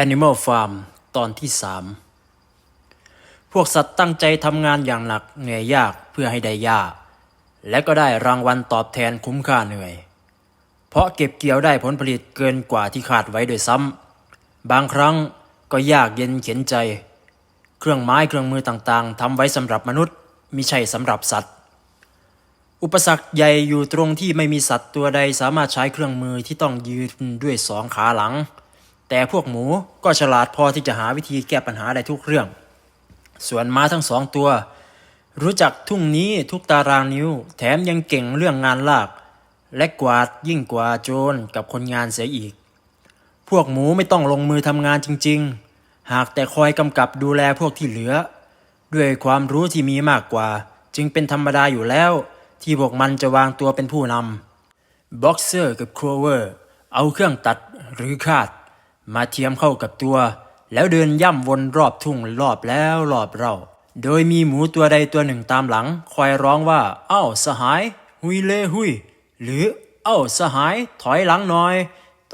Animal Farm ตอนที่สามพวกสัตว์ตั้งใจทำงานอย่างหนักเหนื่อยยากเพื่อให้ได้หญ้า และก็ได้รางวัลตอบแทนคุ้มค่าเหนื่อย เพราะเก็บเกี่ยวได้ผลผลิตเกินกว่าที่คาดไว้โดยซ้ำ บางครั้งก็ยากเย็นเข็นใจ เครื่องไม้เครื่องมือต่างๆทำไว้สำหรับมนุษย์มิใช่สำหรับสัตว์ อุปสรรคใหญ่อยู่ตรงที่ไม่มีสัตว์ตัวใดสามารถใช้เครื่องมือที่ต้องยืนด้วยสองขาหลัง แต่พวกหมูก็ฉลาดพอที่จะหาวิธีแก้ปัญหาได้ทุกเรื่อง ส่วนม้าทั้งสองตัว รู้จักทุ่งนี้ทุกตารางนิ้ว แถมยังเก่งเรื่องงานลาก และกวาดยิ่งกว่าโจรกับคนงานเสียอีก พวกหมูไม่ต้องลงมือทำงานจริง ๆ หากแต่คอยกำกับดูแลพวกที่เหลือ ด้วยความรู้ที่มีมากกว่า จึงเป็นธรรมดาอยู่แล้ว ที่พวกมันจะวางตัวเป็นผู้นำบ็อกเซอร์กับครัวเวอร์เอาเครื่องตัดหรือคาด มาเทียมเข้ากับตัว แล้วเดินย่ำวนรอบทุ่งรอบแล้วรอบเล่าโดยมีหมูตัวใดตัวหนึ่งตามหลัง คอยร้องว่า เอ้าสหาย หุยเลหุย หรือเอ้าสหายถอยหลังหน่อย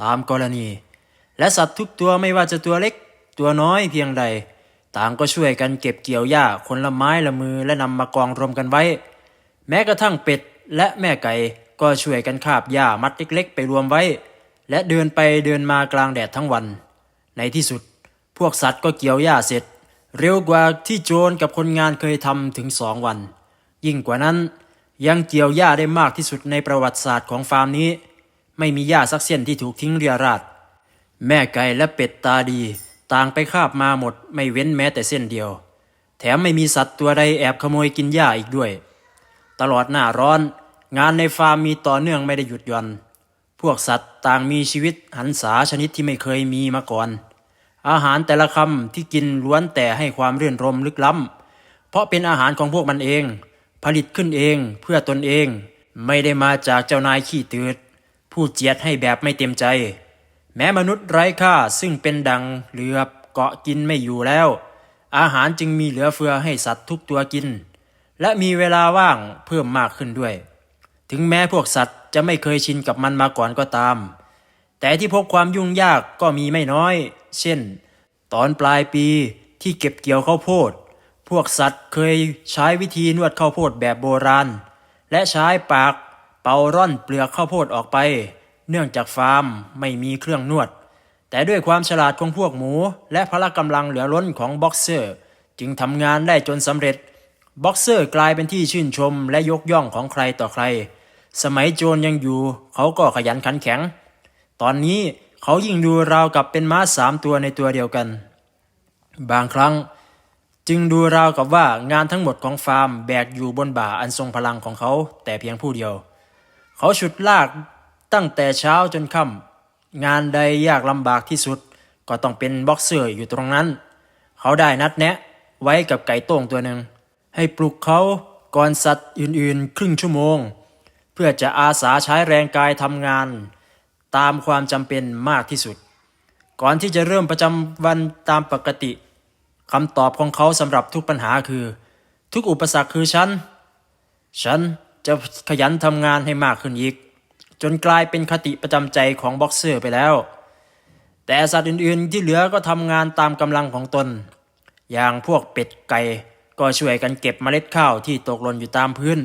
ตามกรณี และสัตว์ทุกตัวไม่ว่าจะตัวเล็ก ตัวน้อยเพียงใด ต่างก็ช่วยกันเก็บเกี่ยวหญ้าคนละไม้ละมือและนำมากองรวมกันไว้ แม้กระทั่งเป็ดและแม่ไก่ก็ช่วยกันคาบหญ้ามัดเล็กๆ ไปรวมไว้ และเดินไปเดินมากลางแดดทั้งวัน ในที่สุดพวกสัตว์ก็เกี่ยวหญ้าเสร็จ เร็วกว่าที่โจรกับคนงานเคยทำถึงสองวัน ยิ่งกว่านั้นยังเกี่ยวหญ้าได้มากที่สุดในประวัติศาสตร์ของฟาร์มนี้ ไม่มีหญ้าสักเส้นที่ถูกทิ้งเรียราดแม่ไก่และเป็ดตาดี ต่างไปคาบมาหมดไม่เว้นแม้แต่เส้นเดียว แถมไม่มีสัตว์ตัวใดแอบขโมยกินหญ้าอีกด้วย ตลอดหน้าร้อน งานในฟาร์มมีต่อเนื่องไม่ได้หยุดหย่อน พวกสัตว์ต่างมีชีวิตหันษาชนิดที่ไม่เคยมีมาก่อน อาหารแต่ละคำที่กินล้วนแต่ให้ความเรื่นรมลึกล้ำ เพราะเป็นอาหารของพวกมันเอง ผลิตขึ้นเองเพื่อตนเอง ไม่ได้มาจากเจ้านายขี้ตืดผู้เจียดให้แบบไม่เต็มใจ แม้มนุษย์ไร้ค่าซึ่งเป็นดังเหลือบเกาะกินไม่อยู่แล้ว อาหารจึงมีเหลือเฟือให้สัตว์ทุกตัวกิน และมีเวลาว่างเพิ่มมากขึ้นด้วย ถึงแม้พวกสัตว์ จะไม่เคยชินกับมันมาก่อนก็ตาม แต่ที่พบความยุ่งยากก็มีไม่น้อย เช่น ตอนปลายปีที่เก็บเกี่ยวข้าวโพด พวกสัตว์เคยใช้วิธีนวดข้าวโพดแบบโบราณ และใช้ปากเป่าร่อนเปลือกข้าวโพดออกไป เนื่องจากฟาร์มไม่มีเครื่องนวด แต่ด้วยความฉลาดของพวกหมู และพละกำลังเหลือล้นของบ็อกเซอร์ จึงทำงานได้จนสำเร็จบ็อกเซอร์กลายเป็นที่ชื่นชมและยกย่องของใครต่อใคร สมัยโจรยังอยู่ เขาก็ขยันขันแข็ง ตอนนี้เขายิ่งดูราวกับเป็นม้าสามตัวในตัวเดียวกัน บางครั้งจึงดูราวกับว่างานทั้งหมดของฟาร์มแบกอยู่บนบ่าอันทรงพลังของเขา แต่เพียงผู้เดียว เขาฉุดลากตั้งแต่เช้าจนค่ำงานใดยากลำบากที่สุด ก็ต้องเป็นบ็อกเซอร์อยู่ตรงนั้น เขาได้นัดแนะไว้กับไก่โต้งตัวหนึ่งให้ปลุกเขาก่อนสัตว์อื่นๆ ครึ่งชั่วโมง พื่อจะอาสาใช้แรงกายทำงาน ตามความจำเป็นมากที่สุด ก่อนที่จะเริ่มประจำวันตามปกติคำตอบของเขาสำหรับทุกปัญหาคือ ทุกอุปสรรคคือฉัน ฉันจะขยันทำงานให้มากขึ้นอีก จนกลายเป็นคติประจำใจของบ็อกเซอร์ไปแล้ว แต่สัตว์อื่นๆที่เหลือก็ทำงานตามกำลังของตน อย่างพวกเป็ดไก่ก็ช่วยกันเก็บเมล็ดข้าวที่ตกหล่นอยู่ตามพื้น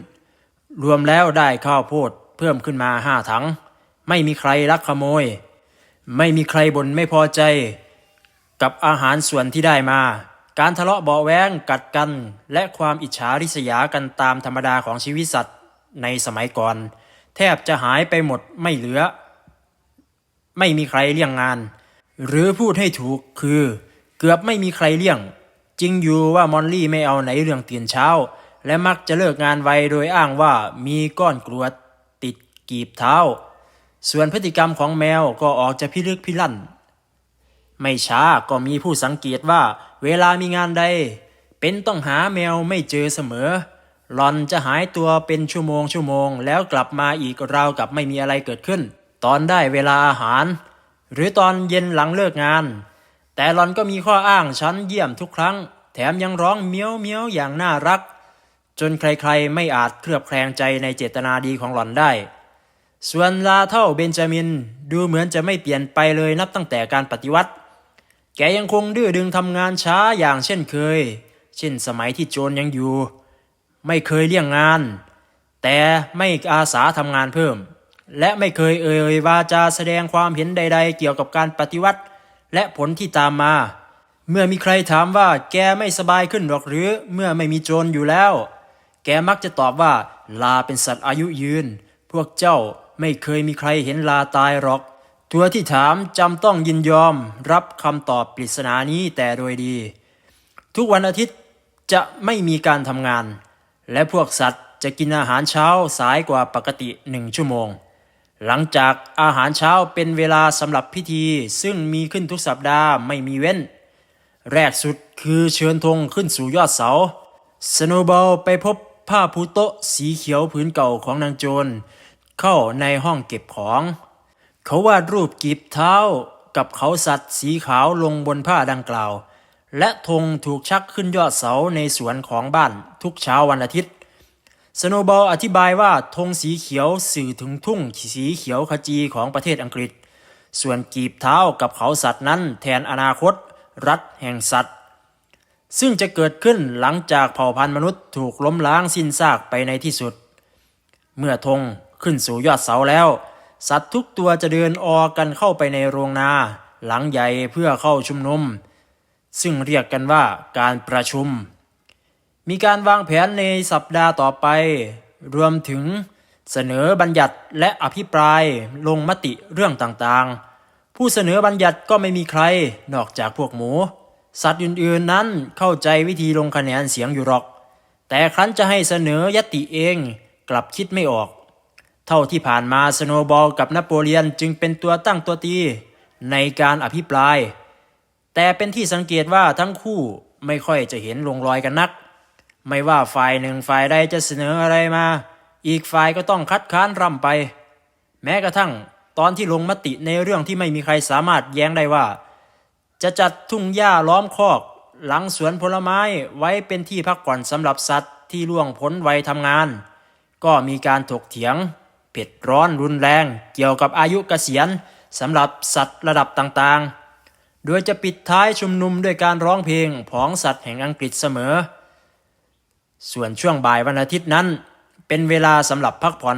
รวมแล้วได้ข้าวโพดเพิ่มขึ้นมาห้าถัง ไม่มีใครลักขโมย ไม่มีใครบ่นไม่พอใจ กับอาหารส่วนที่ได้มา การทะเลาะเบาแวงกัดกัน และความอิจฉาริษยากันตามธรรมดาของชีวิตสัตว์ ในสมัยก่อน แทบจะหายไปหมดไม่เหลือ ไม่มีใครเลี่ยงงาน หรือพูดให้ถูกคือ เกือบไม่มีใครเลี่ยง จริงอยู่ว่ามอนลี่ไม่เอาไหนเรื่องตื่นเช้า และมักจะเลิกงานไวโดยอ้างว่ามีก้อนกรวดติดกีบเท้า ส่วนพฤติกรรมของแมวก็ออกจะพิลึกพิลั่น ไม่ช้าก็มีผู้สังเกตว่า เวลามีงานใด เป็นต้องหาแมวไม่เจอเสมอหลอนจะหายตัวเป็นชั่วโมงชั่วโมง แล้วกลับมาอีกราวกับไม่มีอะไรเกิดขึ้น ตอนได้เวลาอาหาร หรือตอนเย็นหลังเลิกงาน แต่หลอนก็มีข้ออ้างชั้นเยี่ยมทุกครั้ง แถมยังร้องเมี้ยวเมี้ยวอย่างน่ารัก จนใครๆไม่อาจเคลือบแคลงใจในเจตนาดีของหล่อนได้ ส่วนลาเท่าเบนจามินดูเหมือนจะไม่เปลี่ยนไปเลยนับตั้งแต่การปฏิวัติ แกยังคงดื้อดึงทำงานช้าอย่างเช่นเคย เช่นสมัยที่โจรยังอยู่ ไม่เคยเลี่ยงงาน แต่ไม่อาสาทำงานเพิ่ม และไม่เคยเอ่ยวาจาแสดงความเห็นใด ๆ เกี่ยวกับการปฏิวัติ และผลที่ตามมาเมื่อมีใครถามว่าแกไม่สบายขึ้นหรอกหรือเมื่อไม่มีโจรอยู่แล้ว แกมักจะตอบว่าลาเป็นสัตว์อายุยืน พวกเจ้าไม่เคยมีใครเห็นลาตายหรอก ตัวที่ถามจำต้องยินยอมรับคำตอบปริศนานี้แต่โดยดี ทุกวันอาทิตย์จะไม่มีการทำงาน และพวกสัตว์จะกินอาหารเช้าสายกว่าปกติหนึ่งชั่วโมง หลังจากอาหารเช้าเป็นเวลาสำหรับพิธีซึ่งมีขึ้นทุกสัปดาห์ไม่มีเว้น แรกสุดคือเชิญธงขึ้นสู่ยอดเสาสโนบอลไปพบ ผ้าปูโต๊ะสีเขียวผืนเก่าของนางโจร เข้าในห้องเก็บของ เขาวาดรูปกีบเท้ากับเขาสัตว์สีขาวลงบนผ้าดังกล่าว และธงถูกชักขึ้นยอดเสาในสวนของบ้านทุกเช้าวันอาทิตย์ สโนบอลอธิบายว่าธงสีเขียวสื่อถึงทุ่งสีเขียวขจีของประเทศอังกฤษ ส่วนกีบเท้ากับเขาสัตว์นั้นแทนอนาคต รัฐแห่งสัตว์ ซึ่งจะเกิดขึ้นหลังจากเผ่าพันธุ์มนุษย์ถูกล้มล้างสิ้นซากไปในที่สุด เมื่อธงขึ้นสู่ยอดเสาแล้ว สัตว์ทุกตัวจะเดินออกกันเข้าไปในโรงนาหลังใหญ่เพื่อเข้าชุมนุม ซึ่งเรียกกันว่าการประชุม มีการวางแผนในสัปดาห์ต่อไป รวมถึงเสนอบัญญัติและอภิปรายลงมติเรื่องต่างๆ ผู้เสนอบัญญัติก็ไม่มีใครนอกจากพวกหมู สัตว์อื่นๆนั้นเข้าใจวิธีลงคะแนนเสียงอยู่หรอก แต่ครั้นจะให้เสนอยติเองกลับคิดไม่ออก เท่าที่ผ่านมาสโนบอลกับนโปเลียนจึงเป็นตัวตั้งตัวตีในการอภิปราย แต่เป็นที่สังเกตว่าทั้งคู่ไม่ค่อยจะเห็นลงรอยกันนัก ไม่ว่าฝ่ายหนึ่งฝ่ายใดจะเสนออะไรมา อีกฝ่ายก็ต้องคัดค้านร่ำไป แม้กระทั่งตอนที่ลงมติในเรื่องที่ไม่มีใครสามารถแย้งได้ว่า จะจัดทุ่งหญ้าล้อมคอก หลังสวนผลไม้ไว้เป็นที่พักผ่อนสำหรับสัตว์ที่ล่วงพ้นวัยทำงาน ก็มีการถกเถียงเผ็ดร้อนรุนแรง เกี่ยวกับอายุเกษียณสำหรับสัตว์ระดับต่างๆ โดยจะปิดท้ายชุมนุมด้วยการร้องเพลงผองสัตว์แห่งอังกฤษเสมอ ส่วนช่วงบ่ายวันอาทิตย์นั้น เป็นเวลาสำหรับพักผ่อน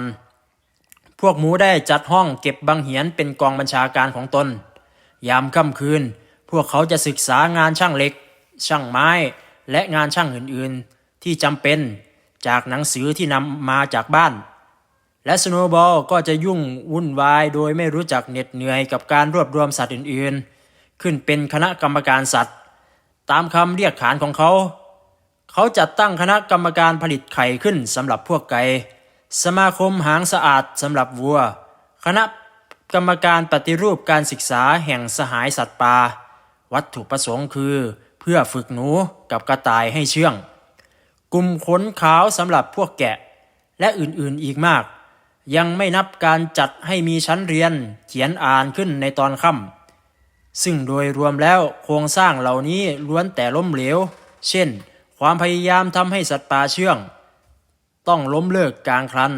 พวกหมูได้จัดห้องเก็บบังเหียนเป็นกองบัญชาการของตน ยามค่ำคืน พวกเขาจะศึกษางานช่างเหล็ก ช่างไม้ และงานช่างอื่นๆ ที่จำเป็นจากหนังสือที่นำมาจากบ้าน และสโนบอลก็จะยุ่งวุ่นวายโดยไม่รู้จักเหน็ดเหนื่อยกับการรวบรวมสัตว์อื่นๆ ขึ้นเป็นคณะกรรมการสัตว์ ตามคำเรียกขานของเขา เขาจัดตั้งคณะกรรมการผลิตไข่ขึ้นสำหรับพวกไก่ สมาคมหางสะอาดสำหรับวัว คณะกรรมการปฏิรูปการศึกษาแห่งสหายสัตว์ป่า วัตถุประสงค์คือ เพื่อฝึกหนูกับกระต่ายให้เชื่อง กลุ่มขนขาวสำหรับพวกแกะ และอื่นๆอีกมาก ยังไม่นับการจัดให้มีชั้นเรียนเขียนอ่านขึ้นในตอนค่ำซึ่งโดยรวมแล้วโครงสร้างเหล่านี้ล้วนแต่ล้มเหลว เช่น ความพยายามทำให้สัตว์ป่าเชื่อง ต้องล้มเลิกกลางครัน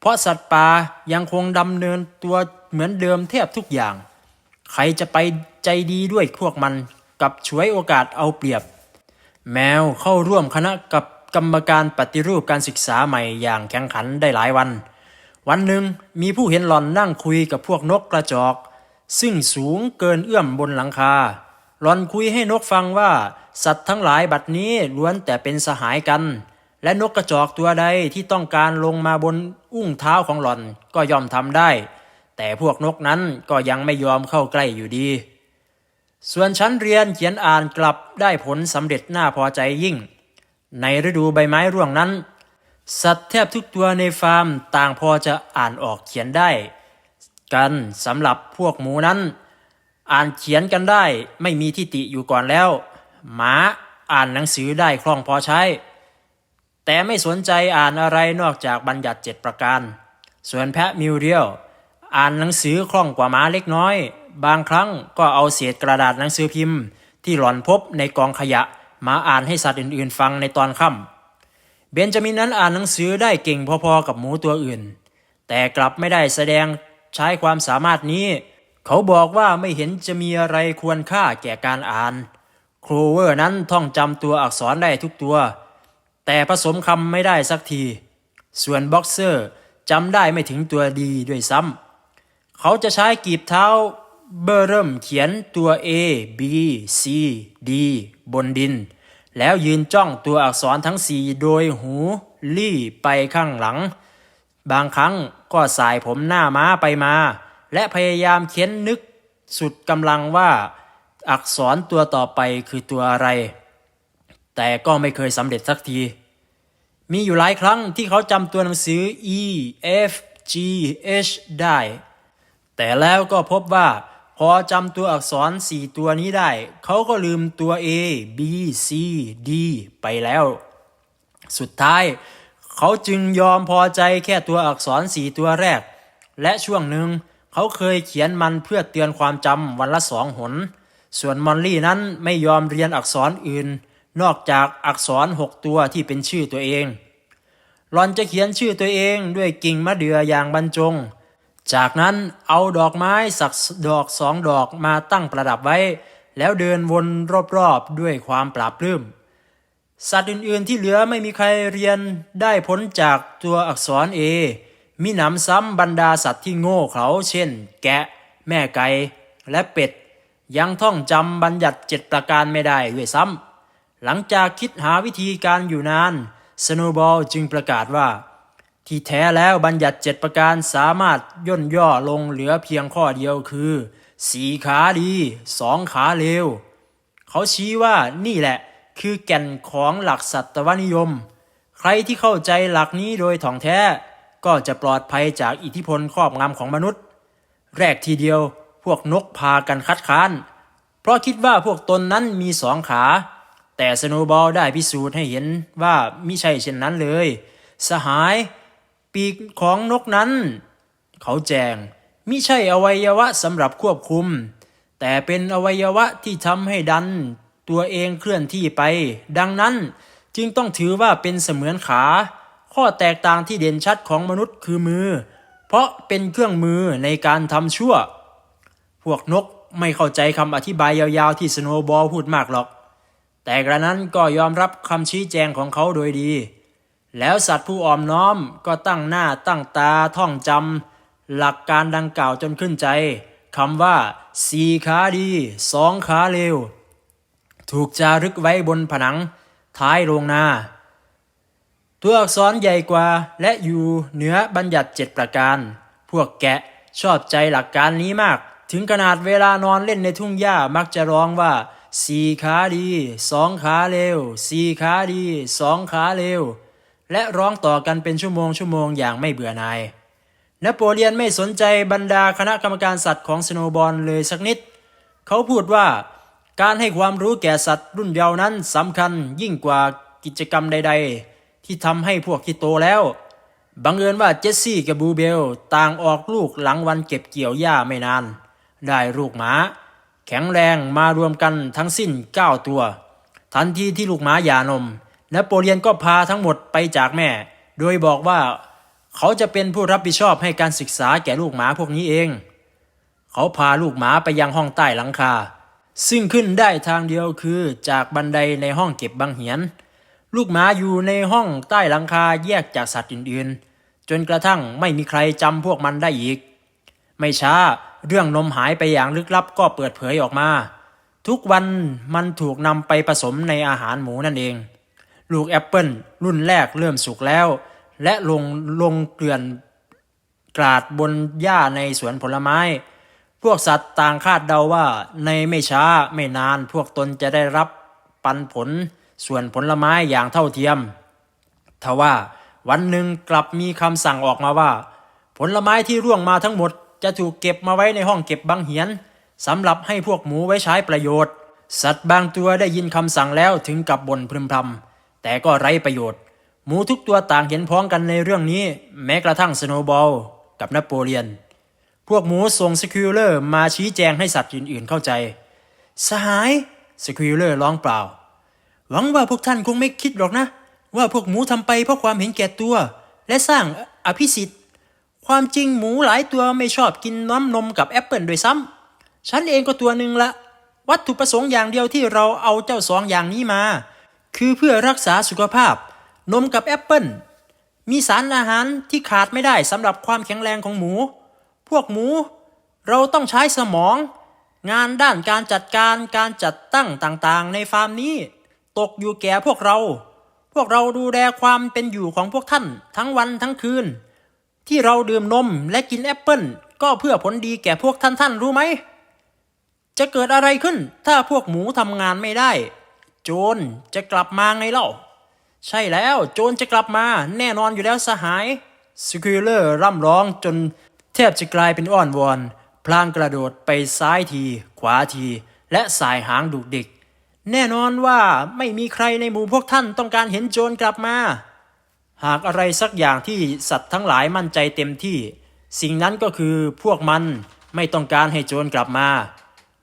เพราะสัตว์ป่ายังคงดำเนินตัวเหมือนเดิมแทบทุกอย่าง ใครจะไป ใจดีด้วยพวกมันกับช่วยโอกาสเอาเปรียบ แมวเข้าร่วมคณะกับกรรมการปฏิรูปการศึกษาใหม่อย่างแข่งขันได้หลายวัน วันหนึ่งมีผู้เห็นหลอนนั่งคุยกับพวกนกกระจอก ซึ่งสูงเกินเอื้อมบนหลังคาหลอนคุยให้นกฟังว่าสัตว์ทั้งหลายบัดนี้ล้วนแต่เป็นสหายกัน และนกกระจอกตัวใดที่ต้องการลงมาบนอุ้งเท้าของหลอนก็ยอมทำได้ แต่พวกนกนั้นก็ยังไม่ยอมเข้าใกล้อยู่ดี ส่วนชั้นเรียนเขียนอ่านกลับได้ผลสำเร็จน่าพอใจยิ่ง ในฤดูใบไม้ร่วงนั้น สัตว์แทบทุกตัวในฟาร์มต่างพอจะอ่านออกเขียนได้ กันสำหรับพวกหมูนั้น อ่านเขียนกันได้ไม่มีทิติอยู่ก่อนแล้ว หมาอ่านหนังสือได้คล่องพอใช้ แต่ไม่สนใจอ่านอะไรนอกจากบัญญัติเจ็ดประการ ส่วนแพะมิวเรียลอ่านหนังสือคล่องกว่าหมาเล็กน้อย บางครั้งก็เอาเศษกระดาษหนังสือพิมพ์ ที่หล่อนพบในกองขยะมาอ่านให้สัตว์อื่นๆ ฟังในตอนค่ำเบนจามินนั้นอ่านหนังสือได้เก่งพอๆกับหมูตัวอื่น แต่กลับไม่ได้แสดงใช้ความสามารถนี้ เขาบอกว่าไม่เห็นจะมีอะไรควรค่าแก่การอ่าน โครเวอร์นั้นท่องจำตัวอักษรได้ทุกตัว แต่ผสมคำไม่ได้สักที ส่วนบ็อกเซอร์จำได้ไม่ถึงตัวดีด้วยซ้ำเขาจะใช้กีบเท้า เบอร์เริ่มเขียนตัว A B C D บนดิน แล้วยืนจ้องตัวอักษรทั้งสี่โดยหูลี่ไปข้างหลัง บางครั้งก็สายผมหน้าม้าไปมา และพยายามเค้นนึกสุดกำลังว่าอักษรตัวต่อไปคือตัวอะไร แต่ก็ไม่เคยสำเร็จสักที มีอยู่หลายครั้งที่เขาจำตัวหนังสือ E F G H ได้ แต่แล้วก็พบว่า พอจำตัวอักษรสี่ตัวนี้ได้ เขาก็ลืมตัว A B C D ไปแล้ว สุดท้าย เขาจึงยอมพอใจแค่ตัวอักษรสี่ตัวแรก และช่วงหนึ่งเขาเคยเขียนมันเพื่อเตือนความจำวันละสองหน ส่วนมอลลี่นั้นไม่ยอมเรียนอักษรอื่น นอกจากอักษรหกตัวที่เป็นชื่อตัวเองหลอนจะเขียนชื่อตัวเองด้วยกิ่งมะเดื่ออย่างบรรจง จากนั้นเอาดอกไม้สักดอกสองดอกมาตั้งประดับไว้ แล้วเดินวนรอบๆด้วยความปราบปลื้มสัตว์อื่นๆที่เหลือไม่มีใครเรียนได้พ้นจากตัวอักษรเอมีหนำซ้ำบรรดาสัตว์ที่โง่เขลาเช่น แกะ แม่ไก่และเป็ด ยังท่องจำบัญญัติเจ็ดประการไม่ได้ด้วยซ้ำหลังจากคิดหาวิธีการอยู่นานสโนบอลจึงประกาศว่า ที่แท้แล้วบัญญัติเจ็ดประการสามารถย่นย่อลงเหลือเพียงข้อเดียวคือสีขาดีสองขาเลวเขาชี้ว่านี่แหละคือแก่นของหลักสัตวนิยม ใครที่เข้าใจหลักนี้โดยถ่องแท้ก็จะปลอดภัยจากอิทธิพลครอบงำของมนุษย์ แรกทีเดียวพวกนกพากันคัดค้าน เพราะคิดว่าพวกตนนั้นมีสองขา แต่สโนบอลได้พิสูจน์ให้เห็นว่ามิใช่เช่นนั้นเลย สหาย ปีกของนกนั้น เขาแจงมิใช่อวัยวะสำหรับควบคุม แต่เป็นอวัยวะที่ทำให้ดัน ตัวเองเคลื่อนที่ไป ดังนั้นจึงต้องถือว่าเป็นเสมือนขา ข้อแตกต่างที่เด่นชัดของมนุษย์คือมือ เพราะเป็นเครื่องมือในการทำชั่ว พวกนกไม่เข้าใจคำอธิบายยาวๆที่สโนบอลพูดมากหรอก แต่กระนั้นก็ยอมรับคำชี้แจงของเขาโดยดี แล้วสัตว์ผู้อ่อมน้อมก็ตั้งหน้าตั้งตาท่องจำหลักการดังกล่าวจนขึ้นใจคำว่าสี่ขาดีสองขาเลวถูกจารึกไว้บนผนังท้ายโรงนา ตัวอักษรใหญ่กว่าและอยู่เหนือบัญญัติเจ็ดประการ พวกแกะชอบใจหลักการนี้มาก ถึงขนาดเวลานอนเล่นในทุ่งหญ้ามักจะร้องว่าสี่ขาดีสองขาเร็วสี่ขาดีสองขาเร็ว และร้องต่อกันเป็นชั่วโมงชั่วโมงอย่างไม่เบื่อหน่ายนโปเลียนไม่สนใจบรรดาคณะกรรมการสัตว์ของสโนบอลเลยสักนิด เขาพูดว่าการให้ความรู้แก่สัตว์รุ่นเยาว์นั้นสำคัญยิ่งกว่ากิจกรรมใด ๆ ที่ทำให้พวกที่โตแล้ว บังเอิญว่าเจสซี่กับบูเบลต่างออกลูกหลังวันเก็บเกี่ยวหญ้าไม่นาน ได้ลูกหมาแข็งแรงมารวมกันทั้งสิ้น 9 ตัว ทันทีที่ลูกหมาหย่านม นโปเลียนก็พาทั้งหมดไปจากแม่ โดยบอกว่าเขาจะเป็นผู้รับผิดชอบให้การศึกษาแก่ลูกหมาพวกนี้เอง เขาพาลูกหมาไปยังห้องใต้หลังคา ซึ่งขึ้นได้ทางเดียวคือจากบันไดในห้องเก็บบังเหียน ลูกหมาอยู่ในห้องใต้หลังคาแยกจากสัตว์อื่นๆ จนกระทั่งไม่มีใครจำพวกมันได้อีก ไม่ช้าเรื่องนมหายไปอย่างลึกลับก็เปิดเผยออกมา ทุกวันมันถูกนำไปผสมในอาหารหมูนั่นเอง ลูกแอปเปิลรุ่นแรกเริ่มสุกแล้ว และลงลงเกลื่อนกราดบนหญ้าในสวนผลไม้ พวกสัตว์ต่างคาดเดาว่าในไม่ช้าไม่นานพวกตนจะได้รับปันผลส่วนผลไม้อย่างเท่าเทียมทว่าวันหนึ่งกลับมีคำสั่งออกมาว่า ผลไม้ที่ร่วงมาทั้งหมดจะถูกเก็บมาไว้ในห้องเก็บบังเหียนสำหรับให้พวกหมูไว้ใช้ประโยชน์ สัตว์บางตัวได้ยินคำสั่งแล้วถึงกับบ่นพึมพำ แต่ก็ไร้ประโยชน์ หมูทุกตัวต่างเห็นพ้องกันในเรื่องนี้ แม้กระทั่งสโนบอลกับนโปเลียน พวกหมูส่งสคิวเลอร์มาชี้แจงให้สัตว์อื่นๆเข้าใจ สหายสคิวเลอร์ร้องเปล่า หวังว่าพวกท่านคงไม่คิดหรอกนะ ว่าพวกหมูทำไปเพราะความเห็นแก่ตัว และสร้างอภิสิทธิ์ ความจริงหมูหลายตัวไม่ชอบกินน้ำนมกับแอปเปิลโดยซ้ำฉันเองก็ตัวหนึ่งละ วัตถุประสงค์อย่างเดียวที่เราเอาเจ้าสองอย่างนี้มา คือเพื่อรักษาสุขภาพ นมกับแอปเปิลมีสารอาหารที่ขาดไม่ได้สำหรับความแข็งแรงของหมู พวกหมู เราต้องใช้สมอง งานด้านการจัดการการจัดตั้งต่างๆ ในฟาร์มนี้ ตกอยู่แก่พวกเรา พวกเราดูแลความเป็นอยู่ของพวกท่านทั้งวันทั้งคืน ที่เราดื่มนมและกินแอปเปิลก็เพื่อผลดีแก่พวกท่านท่านรู้ไหม จะเกิดอะไรขึ้นถ้าพวกหมูทำงานไม่ได้ โจรจะกลับมาไงเล่า ใช่แล้วโจรจะกลับมา แน่นอนอยู่แล้วสหายสกิลเลอร์ร่ำร้องจนแทบจะกลายเป็นอ้อนวอน พลางกระโดดไปซ้ายที ขวาที และสายหางดุกดิก แน่นอนว่าไม่มีใครในหมู่พวกท่านต้องการเห็นโจรกลับมา หากอะไรสักอย่างที่สัตว์ทั้งหลายมั่นใจเต็มที่ สิ่งนั้นก็คือพวกมันไม่ต้องการให้โจรกลับมา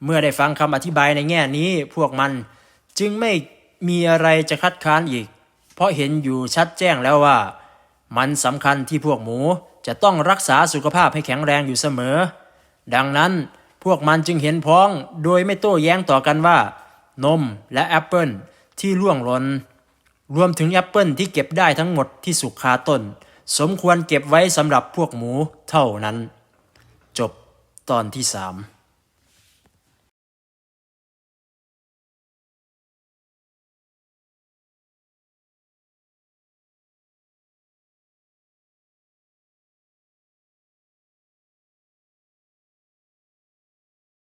เมื่อได้ฟังคำอธิบายในแง่นี้ พวกมัน จึงไม่มีอะไรจะคัดค้านอีก เพราะเห็นอยู่ชัดแจ้งแล้วว่า มันสำคัญที่พวกหมูจะต้องรักษาสุขภาพให้แข็งแรงอยู่เสมอ ดังนั้นพวกมันจึงเห็นพ้องโดยไม่โต้แย้งต่อกันว่า นมและแอปเปิลที่ร่วงหล่นรวมถึงแอปเปิลที่เก็บได้ทั้งหมดที่สุกคาต้น สมควรเก็บไว้สำหรับพวกหมูเท่านั้น จบตอนที่สาม